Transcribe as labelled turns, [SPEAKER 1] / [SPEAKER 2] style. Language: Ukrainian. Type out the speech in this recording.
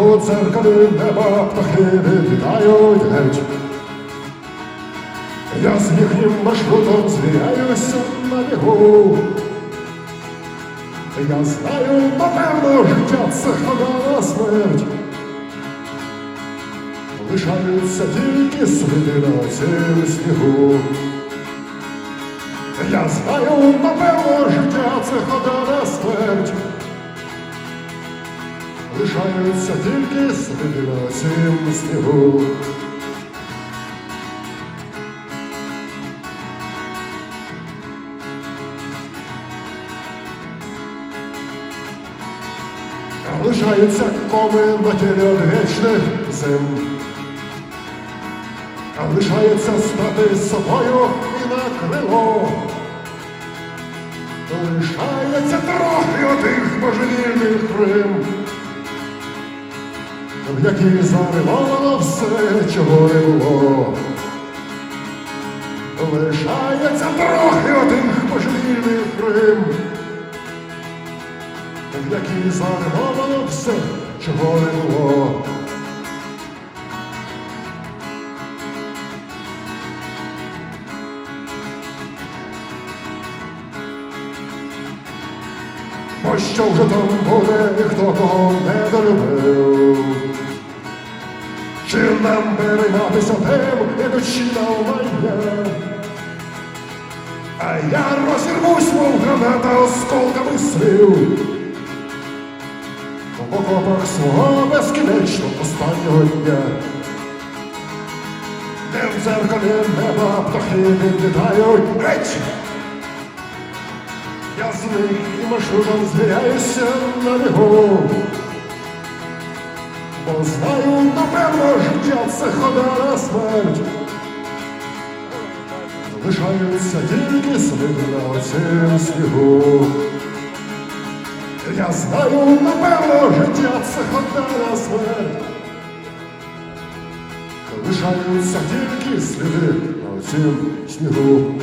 [SPEAKER 1] У дзеркалі неба птахи відлітають геть. Я з їхнім маршрутом звіряюся на бігу. Я знаю, напевно, життя це хода на смерть. Лишаються тільки сліди на цім снігу. Я знаю, напевно, життя це хода Лишаються тільки сліди на цім снігу. Лишаються коми на тілі від вічних зим. Лишається стати собою і на крило. Лишається трохи отих божевільних Рим, в якій заривало все, чого не було. Лишається трохи отих божевільних Рим, в якій заривало все, чого не було. Бо що вже там буде, ніхто кого нам перейматися тим, ідучи на умання? А я розірвусь, мов граната осколками слів. В окопах свого безкінечно останнього дня. Де в дзеркалі неба птахи відлітають геть. Я з них і маршрутом звіряюся на бігу. Бо знаю, напевно, це хода на смерть. Лишаються тільки сліди на оцім снігу. Я знаю, напевно, життя це хода на смерть. Лишаються тільки сліди на оцім снігу.